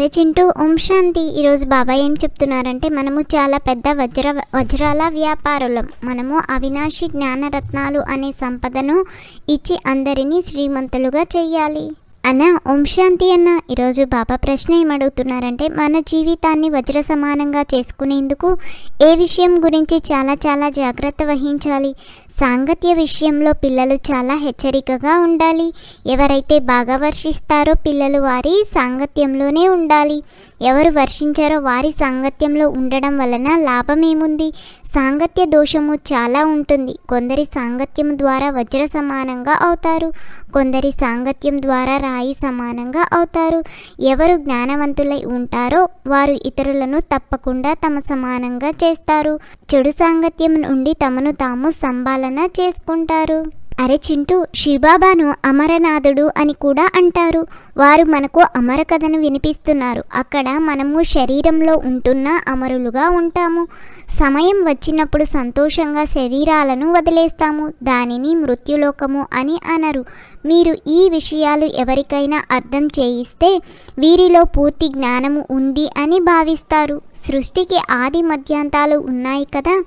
అరే చింటూ ఓం శాంతి. ఈరోజు బాబాయ్ ఏం చెప్తున్నారంటే మనము చాలా పెద్ద వజ్ర వజ్రాల వ్యాపారులం. మనము అవినాశి జ్ఞానరత్నాలు అనే సంపదను ఇచ్చి అందరినీ శ్రీమంతులుగా చెయ్యాలి. అన్న ఓం శాంతి అన్న. ఈరోజు బాబా ప్రశ్న ఏమడుగుతున్నారంటే మన జీవితాన్ని వజ్ర సమానంగా చేసుకునేందుకు ఏ విషయం గురించి చాలా చాలా జాగ్రత్త వహించాలి? సాంగత్య విషయంలో పిల్లలు చాలా హెచ్చరికగా ఉండాలి. ఎవరైతే బాగా వర్షిస్తారో పిల్లలు వారి సాంగత్యంలోనే ఉండాలి. ఎవరు వర్షించారో వారి సాంగత్యంలో ఉండడం వలన లాభం ఏముంది? సాంగత్య దోషము చాలా ఉంటుంది. కొందరి సాంగత్యం ద్వారా వజ్ర సమానంగా అవుతారు. కొందరి సాంగత్యం ద్వారా రాయి సమానంగా అవుతారు. ఎవరు జ్ఞానవంతులై ఉంటారో వారు ఇతరులను తప్పకుండా తమ సమానంగా చేస్తారు. చెడు సాంగత్యం నుండి తమను తాము సంబాలన చేసుకుంటారు. అరే చింటూ శివబాబాను అమరనాథుడు అని కూడా అంటారు. వారు మనకు అమర కథను వినిపిస్తున్నారు. అక్కడ మనము శరీరంలో ఉంటున్న అమరులుగా ఉంటాము. సమయం వచ్చినప్పుడు సంతోషంగా శరీరాలను వదిలేస్తాము. దానిని మృత్యులోకము అని అనరు. మీరు ఈ విషయాలు ఎవరికైనా అర్థం చేయిస్తే వీరిలో పూర్తి జ్ఞానము ఉంది అని భావిస్తారు. సృష్టికి ఆది మధ్యాంతాలు ఉన్నాయి కదా.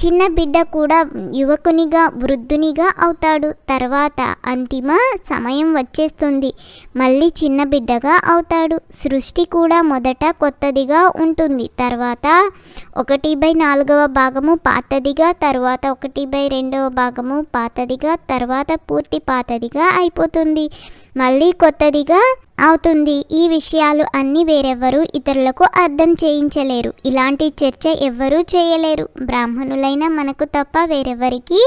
చిన్న బిడ్డ కూడా యువకునిగా వృద్ధునిగా అవుతాడు. తర్వాత అంతిమ సమయం వచ్చేస్తుంది. మళ్ళీ చిన్న బిడ్డగా అవుతాడు. సృష్టి కూడా మొదట కొత్తదిగా ఉంటుంది. తర్వాత ఒకటి బై నాలుగవ భాగము పాతదిగా తర్వాత ఒకటి బై రెండవ భాగము పాతదిగా తర్వాత పూర్తి పాతదిగా అయిపోతుంది. మళ్ళీ కొత్తదిగా అవుతుంది. ఈ విషయాలు అన్నీ వేరెవ్వరూ ఇతరులకు అర్థం చేయించలేరు. ఇలాంటి చర్చ ఎవ్వరూ చేయలేరు. బ్రాహ్మణులైన మనకు తప్ప వేరెవ్వరికి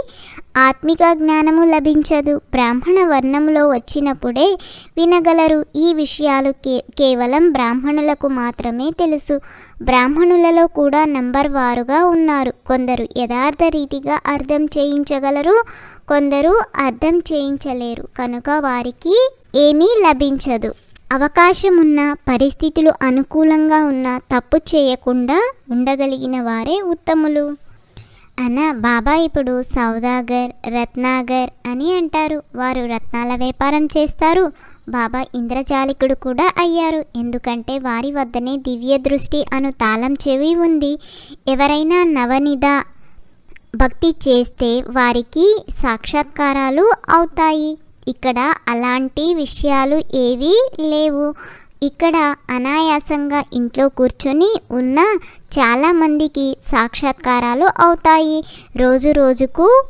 ఆత్మిక జ్ఞానము లభించదు. బ్రాహ్మణ వర్ణంలో వచ్చినప్పుడే వినగలరు. ఈ విషయాలు కే కేవలం బ్రాహ్మణులకు మాత్రమే తెలుసు. బ్రాహ్మణులలో కూడా నంబర్ వారుగా ఉన్నారు. కొందరు యథార్థ రీతిగా అర్థం చేయించగలరు. కొందరు అర్థం చేయించలేరు. కనుక వారికి ఏమీ లభించదు. అవకాశం ఉన్న పరిస్థితులు అనుకూలంగా ఉన్న తప్పు చేయకుండా ఉండగలిగిన వారే ఉత్తములు. అన్న బాబా ఇప్పుడు సౌదాగర్ రత్నాగర్ అని అంటారు. వారు రత్నాల వ్యాపారం చేస్తారు. బాబా ఇంద్రజాలికుడు కూడా అయ్యారు. ఎందుకంటే వారి వద్దనే దివ్య దృష్టి అను తాళం చెవి ఉంది. ఎవరైనా నవనిద భక్తి చేస్తే వారికి సాక్షాత్కారాలు అవుతాయి. ఇక్కడ అలాంటి విషయాలు ఏవీ లేవు. ఇక్కడ అనాయాసంగా ఇంట్లో కూర్చొని ఉన్న చాలామందికి సాక్షాత్కారాలు అవుతాయి. రోజు రోజుకు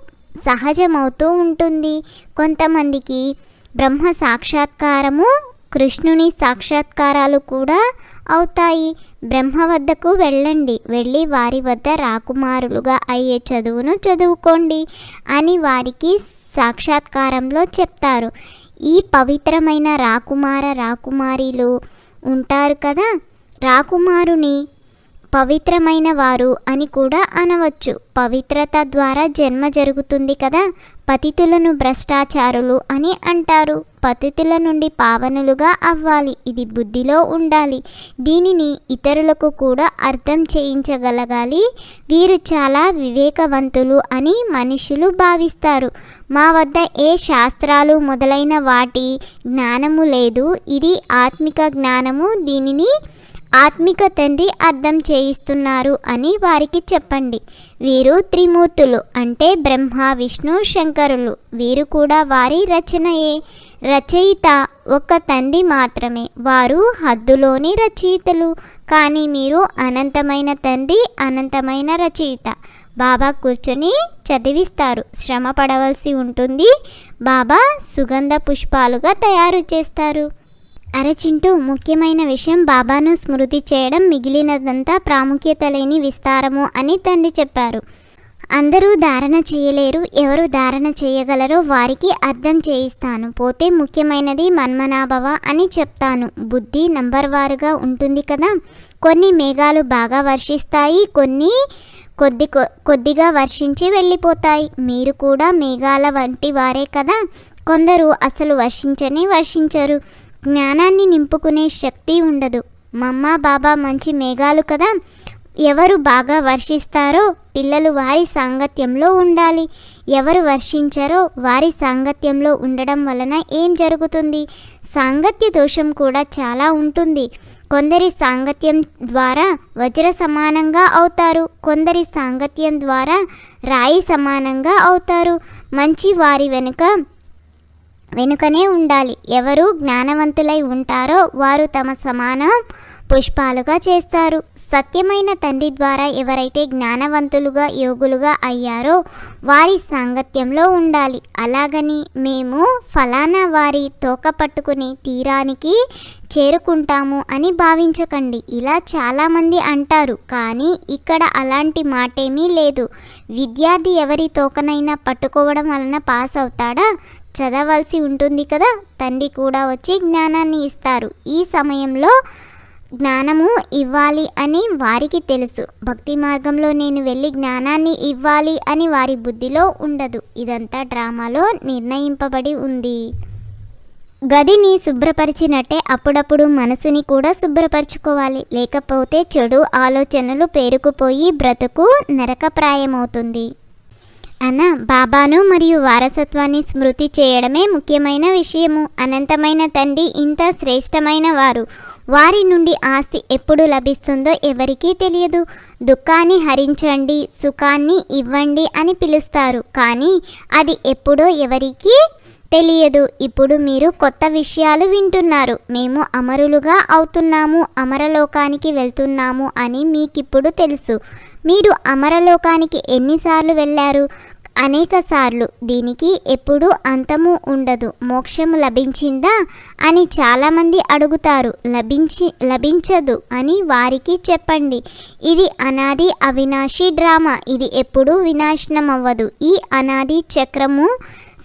సహజమవుతూ ఉంటుంది. కొంతమందికి బ్రహ్మ సాక్షాత్కారము కృష్ణుని సాక్షాత్కారాలు కూడా అవుతాయి. బ్రహ్మ వద్దకు వెళ్ళండి. వెళ్ళి వారి వద్ద రాకుమారులుగా అయ్యే చదువును చదువుకోండి అని వారికి సాక్షాత్కారంలో చెప్తారు. ఈ పవిత్రమైన రాకుమార రాకుమారిలు ఉంటారు కదా? రాకుమారుని పవిత్రమైన వారు అని కూడా అనవచ్చు. పవిత్రత ద్వారా జన్మ జరుగుతుంది కదా? పతితులను భ్రష్టాచారులు అని అంటారు. పతితుల నుండి పావనులుగా అవ్వాలి. ఇది బుద్ధిలో ఉండాలి. దీనిని ఇతరులకు కూడా అర్థం చేయించగలగాలి. వీరు చాలా వివేకవంతులు అని మనుషులు భావిస్తారు. మా వద్ద ఏ శాస్త్రాలు మొదలైన వాటి జ్ఞానము లేదు. ఇది ఆత్మిక జ్ఞానము. దీనిని ఆత్మిక తండ్రి అర్థం చేయిస్తున్నారు అని వారికి చెప్పండి. వీరు త్రిమూర్తులు అంటే బ్రహ్మ విష్ణు శంకరులు. వీరు కూడా వారి రచనయే. రచయిత ఒక తండ్రి మాత్రమే. వారు హద్దులోని రచయితలు. కానీ మీరు అనంతమైన తండ్రి అనంతమైన రచయిత. బాబా కూర్చొని చదివిస్తారు. శ్రమ పడవలసి ఉంటుంది. బాబా సుగంధ పుష్పాలుగా తయారు చేస్తారు. అరచింటూ ముఖ్యమైన విషయం బాబాను స్మృతి చేయడం మిగిలినదంతా ప్రాముఖ్యత లేని విస్తారము అని తండ్రి చెప్పారు. అందరూ ధారణ చేయలేరు ఎవరు ధారణ చేయగలరో వారికి అర్థం చేయిస్తాను. పోతే ముఖ్యమైనది మన్మనాభవ అని చెప్తాను. బుద్ధి నంబర్ వారుగా ఉంటుంది కదా. కొన్ని మేఘాలు బాగా వర్షిస్తాయి కొన్ని కొద్ది కొద్దిగా వర్షించి వెళ్ళిపోతాయి. మీరు కూడా మేఘాల వంటి వారే కదా. కొందరు అసలు వర్షించని వర్షించరు. జ్ఞానాన్ని నింపుకునే శక్తి ఉండదు. మమ్మ బాబా మంచి మేఘాలు కదా. ఎవరు బాగా వర్షిస్తారో పిల్లలు వారి సాంగత్యంలో ఉండాలి. ఎవరు వర్షించారో వారి సాంగత్యంలో ఉండడం వలన ఏం జరుగుతుంది? సాంగత్య దోషం కూడా చాలా ఉంటుంది. కొందరి సాంగత్యం ద్వారా వజ్ర సమానంగా అవుతారు. కొందరి సాంగత్యం ద్వారా రాయి సమానంగా అవుతారు. మంచి వారి వెనుక వెనుకనే ఉండాలి. ఎవరు జ్ఞానవంతులై ఉంటారో వారు తమ సమాన పుష్పాలుగా చేస్తారు. సత్యమైన తండ్రి ద్వారా ఎవరైతే జ్ఞానవంతులుగా యోగులుగా అయ్యారో వారి సాంగత్యంలో ఉండాలి. అలాగని మేము ఫలానా వారి తోక పట్టుకుని తీరానికి చేరుకుంటాము అని భావించకండి. ఇలా చాలామంది అంటారు కానీ ఇక్కడ అలాంటి మాటేమీ లేదు. విద్యార్థి ఎవరి తోకనైనా పట్టుకోవడం వలన పాస్ అవుతాడా? చదవలసి ఉంటుంది కదా? తండ్రి కూడా వచ్చి జ్ఞానాన్ని ఇస్తారు. ఈ సమయంలో జ్ఞానము ఇవ్వాలి అని వారికి తెలుసు. భక్తి మార్గంలో నేను వెళ్ళి జ్ఞానాన్ని ఇవ్వాలి అని వారి బుద్ధిలో ఉండదు. ఇదంతా డ్రామాలో నిర్ణయింపబడి ఉంది. గదిని శుభ్రపరిచినట్టే అప్పుడప్పుడు మనసుని కూడా శుభ్రపరచుకోవాలి. లేకపోతే చెడు ఆలోచనలు పేరుకుపోయి బ్రతుకు నరకప్రాయమవుతుంది. అన్న బాబాను మరియు వారసత్వాన్ని స్మృతి చేయడమే ముఖ్యమైన విషయము. అనంతమైన తండ్రి ఇంత శ్రేష్టమైన వారు. వారి నుండి ఆస్తి ఎప్పుడు లభిస్తుందో ఎవరికీ తెలియదు. దుఃఖాన్ని హరించండి సుఖాన్ని ఇవ్వండి అని పిలుస్తారు. కానీ అది ఎప్పుడో ఎవరికీ తెలియదు. ఇప్పుడు మీరు కొత్త విషయాలు వింటున్నారు. మేము అమరులుగా అవుతున్నాము. అమరలోకానికి వెళ్తున్నాము అని మీకిప్పుడు తెలుసు. మీరు అమరలోకానికి ఎన్నిసార్లు వెళ్ళారు? అనేక సార్లు. దీనికి ఎప్పుడు అంతము ఉండదు. మోక్షము లభించిందా? అని చాలామంది అడుగుతారు. లభించి లభించదు అని వారికి చెప్పండి. ఇది అనాది అవినాశి డ్రామా. ఇది ఎప్పుడూ వినాశనం అవ్వదు ఈ అనాది చక్రము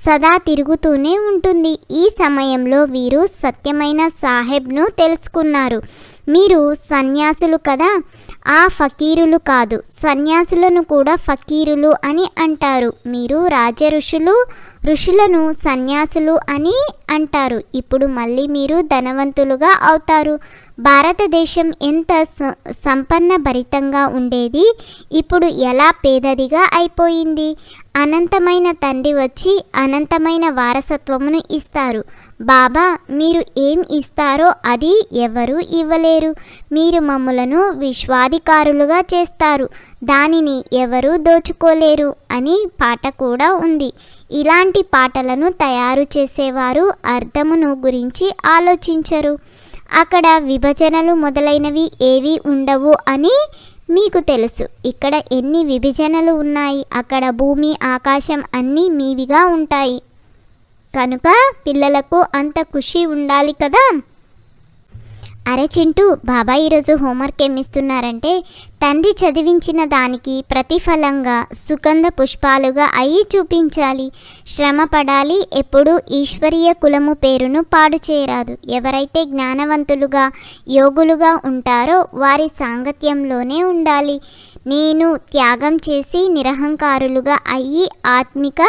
సదా తిరుగుతూనే ఉంటుంది. ఈ సమయంలో వీరు సత్యమైన సాహెబ్ను తెలుసుకున్నారు. మీరు సన్యాసులు కదా? ఆ ఫకీరులు కాదు. సన్యాసులను కూడా ఫకీరులు అని అంటారు. మీరు రాజ ఋషులు ఋషులను సన్యాసులు అని అంటారు. ఇప్పుడు మళ్ళీ మీరు ధనవంతులుగా అవుతారు. భారతదేశం ఎంత స- సంపన్న భరితంగా ఉండేది? ఇప్పుడు ఎలా పేదదిగా అయిపోయింది? అనంతమైన తండ్రి వచ్చి అనంతమైన వారసత్వమును ఇస్తారు. బాబా మీరు ఏం ఇస్తారో అది ఎవరు ఇవ్వలేరు. మీరు మమ్ములను విశ్వాధికారులుగా చేస్తారు. దానిని ఎవరు దోచుకోలేరు అని పాట కూడా ఉంది. ఇలాంటి పాటలను తయారు చేసేవారు అర్థమును గురించి ఆలోచించరు. అక్కడ విభజనలు మొదలైనవి ఏవి ఉండవు అని మీకు తెలుసు. ఇక్కడ ఎన్ని విభజనలు ఉన్నాయి? అక్కడ భూమి ఆకాశం అన్నీ మీవిగా ఉంటాయి. కనుక పిల్లలకు అంత ఖుషి ఉండాలి కదా? అరే చింటూ బాబాయ్ ఈరోజు హోంవర్క్ ఏమిస్తున్నారంటే తండ్రి చదివించిన దానికి ప్రతిఫలంగా సుగంధ పుష్పాలుగా అయి చూపించాలి. శ్రమ పడాలి ఎప్పుడు ఈశ్వరీయ కులము పేరును పాడు చేయరాదు. ఎవరైతే జ్ఞానవంతులుగా యోగులుగా ఉంటారో వారి సాంగత్యంలోనే ఉండాలి. నేను త్యాగం చేసి నిరహంకారులుగా అయ్యి ఆత్మిక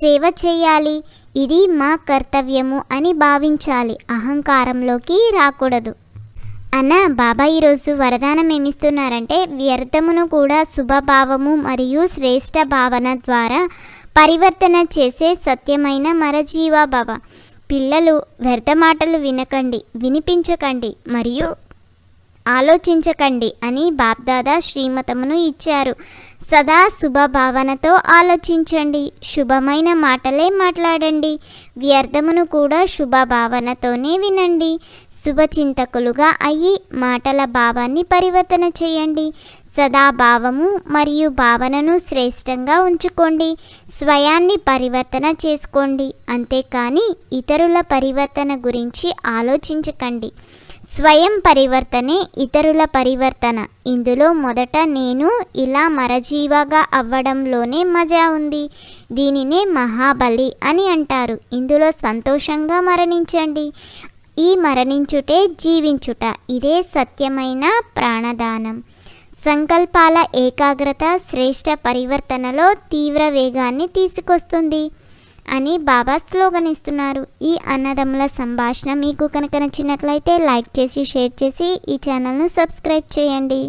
సేవ చేయాలి. ఇది మా కర్తవ్యము అని భావించాలి. అహంకారంలోకి రాకూడదు. అన్న బాబా ఈరోజు వరదానం ఏమిస్తున్నారంటే వ్యర్థమును కూడా శుభభావము మరియు శ్రేష్ట భావన ద్వారా పరివర్తన చేసే సత్యమైన మరజీవా భవ పిల్లలు వ్యర్థ మాటలు వినకండి వినిపించకండి మరియు ఆలోచించకండి అని బాప్దాదా శ్రీమతమును ఇచ్చారు. సదా శుభభావనతో ఆలోచించండి. శుభమైన మాటలే మాట్లాడండి. వ్యర్థమును కూడా శుభభావనతోనే వినండి. శుభచింతకులుగా అయ్యి మాటల భావాన్ని పరివర్తన చేయండి. సదా భావము మరియు భావనను శ్రేష్టంగా ఉంచుకోండి. స్వయాన్ని పరివర్తన చేసుకోండి. అంతేకాని ఇతరుల పరివర్తన గురించి ఆలోచించకండి. స్వయం పరివర్తనే ఇతరుల పరివర్తన. ఇందులో మొదట నేను ఇలా మరజీవగా అవ్వడంలోనే మజా ఉంది. దీనినే మహాబలి అని అంటారు. ఇందులో సంతోషంగా మరణించండి. ఈ మరణించుటే జీవించుట. ఇదే సత్యమైన ప్రాణదానం. సంకల్పాల ఏకాగ్రత శ్రేష్ట పరివర్తనలో తీవ్ర వేగాన్ని తీసుకొస్తుంది. అని బాబా స్లోగన్ ఇస్తున్నారు. ఈ అన్నదమ్ముల సంభాషణ మీకు కనుక నచ్చినట్లయితే లైక్ చేసి షేర్ చేసి ఈ ఛానల్ను సబ్స్క్రైబ్ చేయండి.